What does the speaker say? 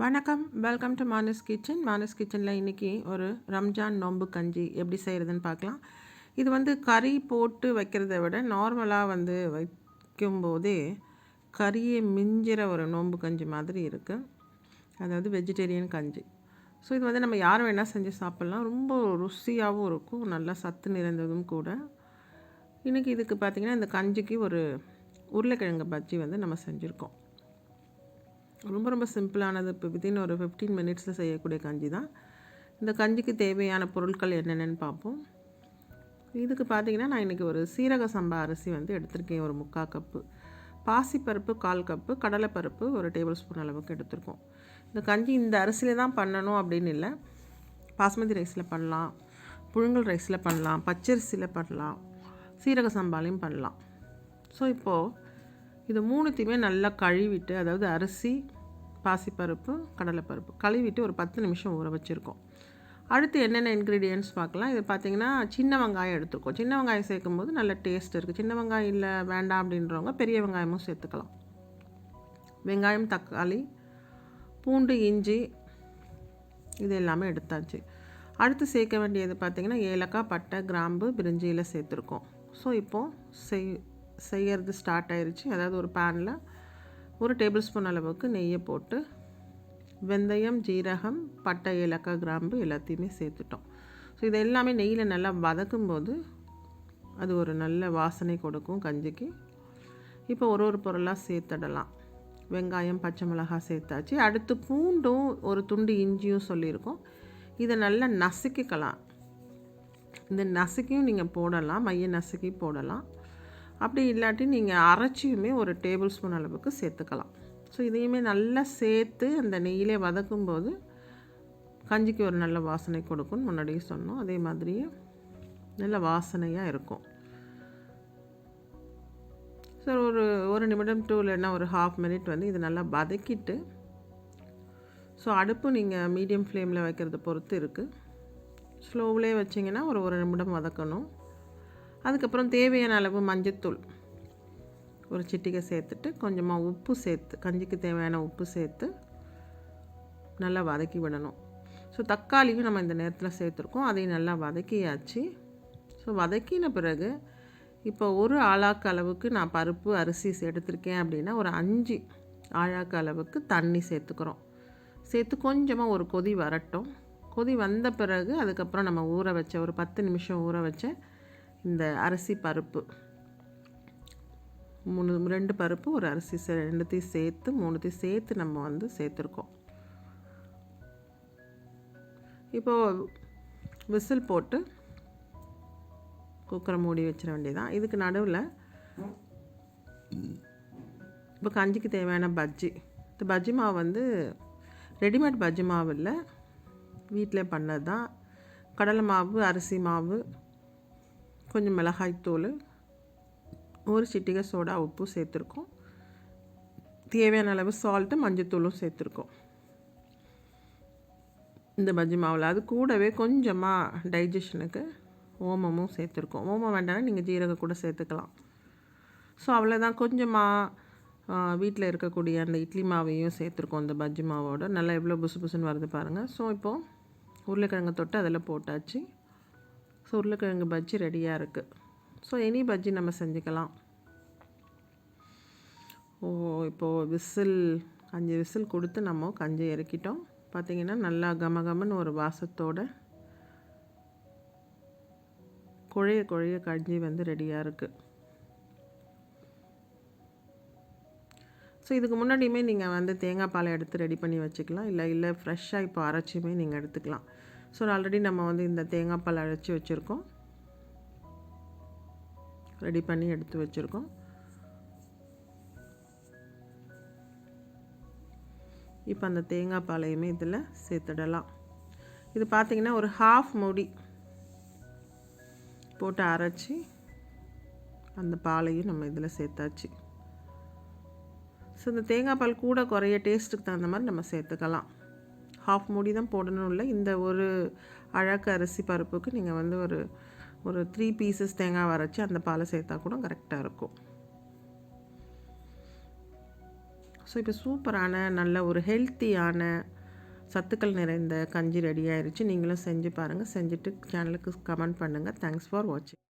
வணக்கம். Welcome to Manas kitchen Manas கிச்சனில் இன்றைக்கி ஒரு ரம்ஜான் நோம்பு கஞ்சி எப்படி செய்கிறதுன்னு பார்க்கலாம். இது வந்து கறி போட்டு வைக்கிறத விட நார்மலாக வந்து வைக்கும்போதே கறியை மிஞ்சிற ஒரு நோம்பு கஞ்சி மாதிரி இருக்குது அதாவது வெஜிடேரியன் கஞ்சி. ஸோ இது வந்து நம்ம யாரும் வேணால் செஞ்சு சாப்பிட்லாம். ரொம்ப ருசியாகவும் இருக்கும். நல்லா சத்து நிறைந்ததும் கூட. இன்றைக்கி இதுக்கு பார்த்திங்கன்னா இந்த கஞ்சிக்கு ஒரு உருளைக்கிழங்கு பஜ்ஜி வந்து நம்ம செஞ்சுருக்கோம். ரொம்ப ரொம்ப சிம்பிளானது. இப்போ வித்தின் ஒரு ஃபிஃப்டீன் மினிட்ஸில் செய்யக்கூடிய கஞ்சி தான். இந்த கஞ்சிக்கு தேவையான பொருட்கள் என்னென்னு பார்ப்போம். இதுக்கு பார்த்தீங்கன்னா நான் இன்றைக்கி ஒரு சீரக சம்பா அரிசி வந்து எடுத்திருக்கேன். ஒரு முக்கால் கப்பு பாசிப்பருப்பு கால் கப்பு கடலைப்பருப்பு ஒரு டேபிள் ஸ்பூன் அளவுக்கு எடுத்திருக்கோம். இந்த கஞ்சி இந்த அரிசியில் தான் பண்ணணும் அப்படின்னு இல்லை. பாஸ்மதி ரைஸில் பண்ணலாம். புழுங்கல் ரைஸில் பண்ணலாம். பச்சரிசியில் பண்ணலாம். சீரக சம்பாலையும் பண்ணலாம். ஸோ இப்போது இது மூணுத்தையுமே நல்லா கழுவிட்டு அதாவது அரிசி பாசிப்பருப்பு கடலைப்பருப்பு கழுவிட்டு ஒரு பத்து நிமிஷம் ஊற வச்சுருக்கோம். அடுத்து என்னென்ன இன்க்ரீடியன்ட்ஸ் பார்க்கலாம். இது பார்த்திங்கன்னா சின்ன வெங்காயம் எடுத்துருக்கோம். சின்ன வெங்காயம் சேர்க்கும்போது நல்ல டேஸ்ட் இருக்குது சின்ன வெங்காயம் இல்லை வேண்டாம் அப்படின்றவங்க பெரிய வெங்காயமும் சேர்த்துக்கலாம். வெங்காயம் தக்காளி பூண்டு இஞ்சி இது எல்லாமே எடுத்தாச்சு. அடுத்து சேர்க்க வேண்டியது பார்த்திங்கன்னா ஏலக்காய் பட்டை கிராம்பு பிரிஞ்சியில் சேர்த்துருக்கோம். ஸோ இப்போது செய் செய்கிறது ஸ்டார்ட் ஆயிடுச்சு அதாவது ஒரு பேனில் ஒரு டேபிள் ஸ்பூன் அளவுக்கு நெய்யை போட்டு வெந்தயம் ஜீரகம் பட்டை ஏலக்காய் கிராம்பு எல்லாத்தையுமே சேர்த்துட்டோம். ஸோ இது எல்லாமே நெய்யில் நல்லா வதக்கும்போது அது ஒரு நல்ல வாசனை கொடுக்கும் கஞ்சிக்கு. இப்போ ஒரு ஒரு பொருளாக சேர்த்துடலாம். வெங்காயம் பச்சை மிளகாய் சேர்த்தாச்சு. அடுத்து பூண்டும் ஒரு துண்டு இஞ்சியும் சொல்லியிருக்கோம். இதை நல்லா நசுக்கிக்கலாம். இந்த நசுக்கியும் நீங்கள் போடலாம். மைய நசுக்கி போடலாம். அப்படி இல்லாட்டி நீங்கள் அரைச்சியுமே ஒரு டேபிள் ஸ்பூன் அளவுக்கு சேர்த்துக்கலாம். ஸோ இதையுமே நல்லா சேர்த்து அந்த நெய்யிலே வதக்கும்போது கஞ்சிக்கு ஒரு நல்ல வாசனை கொடுக்கும்னு முன்னாடியே சொன்னோம். அதே மாதிரியே நல்ல வாசனையாக இருக்கும். ஸோ ஒரு ஒரு நிமிடம் டூ இல்லைன்னா ஒரு ஹாஃப் மினிட் வந்து இது நல்லா வதக்கிட்டு ஸோ அடுப்பு நீங்கள் மீடியம் ஃப்ளேமில் வைக்கிறத பொறுத்து இருக்குது ஸ்லோவிலே வச்சிங்கன்னா ஒரு ஒரு நிமிடம் வதக்கணும். அதுக்கப்புறம் தேவையான அளவு மஞ்சத்தூள். ஒரு சிட்டிகை சேர்த்துட்டு கொஞ்சமாக உப்பு சேர்த்து கஞ்சிக்கு தேவையான உப்பு சேர்த்து நல்லா வதக்கி விடணும். ஸோ தக்காளியும் நம்ம இந்த நேரத்தில் சேர்த்துருக்கோம். அதையும் நல்லா வதக்கியாச்சு. ஸோ வதக்கின பிறகு இப்போ ஒரு ஆளாக்கு அளவுக்கு நான் பருப்பு அரிசி எடுத்திருக்கேன் அப்படின்னா ஒரு அஞ்சு ஆழாக்கு அளவுக்கு தண்ணி சேர்த்துக்கிறோம். சேர்த்து கொஞ்சமாக ஒரு கொதி வரட்டும். கொதி வந்த பிறகு அதுக்கப்புறம் நம்ம ஊற வச்ச ஒரு பத்து நிமிஷம் ஊற வச்ச இந்த அரிசி பருப்பு. மூணு ரெண்டு பருப்பு ஒரு அரிசி ரெண்டுத்தையும் சேர்த்து மூணுத்தையும் சேர்த்து நம்ம வந்து சேர்த்துருக்கோம். இப்போது விசில் போட்டு குக்கரை மூடி வச்சிட வேண்டியதான் இதுக்கு நடுவில் இப்போ கஞ்சிக்கு தேவையான பஜ்ஜி. இந்த பஜ்ஜி மாவு வந்து ரெடிமேட் பஜ்ஜி மாவு இல்லை. வீட்டில் பண்ணது தான் கடலை மாவு அரிசி மாவு கொஞ்சம் மிளகாய்த்தூள் ஒரு சிட்டிகை சோடா உப்பு சேர்த்துருக்கோம். தேவையான அளவு சால்ட்டு மஞ்சத்தூளும் சேர்த்துருக்கோம். இந்த பஜ்ஜி மாவில். அது கூடவே கொஞ்சமாக டைஜஷனுக்கு ஓமமும் சேர்த்துருக்கோம். ஓமம் வேண்டாம்னா நீங்கள் ஜீரகம் கூட சேர்த்துக்கலாம். ஸோ அவ்வளோதான் கொஞ்சமாக வீட்டில் இருக்கக்கூடிய அந்த இட்லி மாவையும் சேர்த்துருக்கோம் இந்த பஜ்ஜி மாவோட. நல்லா எவ்வளோ புசு புசுன்னு வருது பாருங்கள் ஸோ இப்போது உருளைக்கிழங்கு தொட்டு அதில் போட்டாச்சு. ஸோ உருளைக்கிழங்கு பஜ்ஜி ரெடியாக இருக்குது ஸோ எனி பஜ்ஜி நம்ம செஞ்சுக்கலாம். ஓ இப்போது விசில் அஞ்சு விசில் கொடுத்து நம்ம கஞ்சி இறக்கிட்டோம். பார்த்திங்கன்னா நல்லா கம கமன்னு ஒரு வாசத்தோட குழைய குழைய கஞ்சி வந்து ரெடியாக இருக்குது ஸோ இதுக்கு முன்னாடியுமே நீங்கள் வந்து தேங்காய் பாலை எடுத்து ரெடி பண்ணி வச்சுக்கலாம். இல்லை இல்லை ஃப்ரெஷ்ஷாக இப்போ அரைச்சியுமே நீங்கள் எடுத்துக்கலாம். ஸோ ஆல்ரெடி நம்ம வந்து இந்த தேங்காய் பால் அரைச்சி வச்சுருக்கோம். ரெடி பண்ணி எடுத்து வச்சுருக்கோம். இப்போ அந்த தேங்காய் பாலையுமே இதில் சேர்த்துடலாம். இது பார்த்திங்கன்னா ஒரு ஹாஃப் மூடி போட்டு அரைச்சி அந்த பாலையும் நம்ம இதில் சேர்த்தாச்சு. ஸோ இந்த தேங்காய் பால் கூட குறைய டேஸ்ட்டுக்கு தகுந்த மாதிரி நம்ம சேர்த்துக்கலாம். ஹாஃப் மூடி தான் போடணும் இல்லை. இந்த ஒரு அழகு அரிசி பருப்புக்கு நீங்கள் வந்து ஒரு ஒரு த்ரீ பீசஸ் தேங்காய் வரைச்சி அந்த பாலை சேர்த்தா கூட கரெக்டாக இருக்கும். ஸோ இப்போ சூப்பரான நல்ல ஒரு ஹெல்த்தியான சத்துக்கள் நிறைந்த கஞ்சி ரெடி ஆயிருச்சு. நீங்களும் செஞ்சு பாருங்கள் செஞ்சுட்டு சேனலுக்கு கமெண்ட் பண்ணுங்கள் தேங்க்ஸ் ஃபார் வாட்சிங்